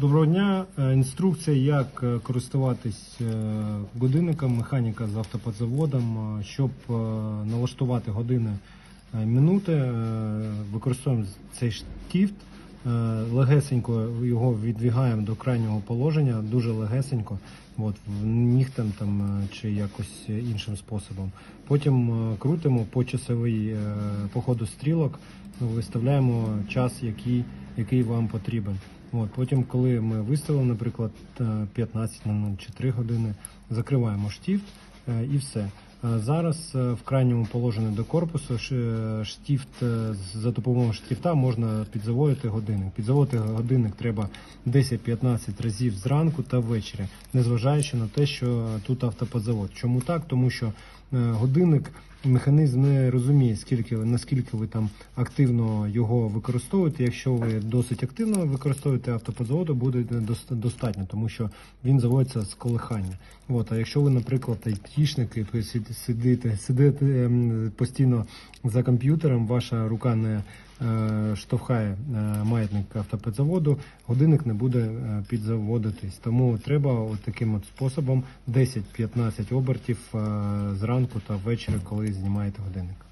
Доброго дня. Е, Інструкція, як е, користуватись е, годинником механіка з автоподзаводом, щоб налаштувати години минути. Використовуємо цей штифт. Е, Легесенько його відвігаємо до крайнього положення, дуже легесенько, от, нігтем там е, чи якось іншим способом. Потім е, крутимо по часовий е, по ходу стрілок, виставляємо час, який, який вам потрібен. От, потім, коли ми виставили, наприклад, е, 15 на чи 3 години, закриваємо штифт е, і все. Е, Зараз е, в крайньому положенні до корпусу ш- е, штифт е, з- за допомогою штифта можна підзаводити годинник. Підзаводити годинник треба 10-15 разів зранку та ввечері, незважаючи на те, що тут автоподзавод. Чому так? Тому що е, годинник механізм не розуміє, скільки наскільки ви там активно його використовуєте. Якщо ви досить активно використовуєте автоподзаводу, буде достатньо, тому що він заводиться з колихання. От, а якщо ви, наприклад, айтішник, і сидите, сидите ем, постійно за комп'ютером, ваша рука не е, штовхає е, маятник автоподзаводу, годинник не буде е, підзаводитись. Тому треба от таким от способом 10-15 обертів зранку та ввечері, коли знімаєте годинник.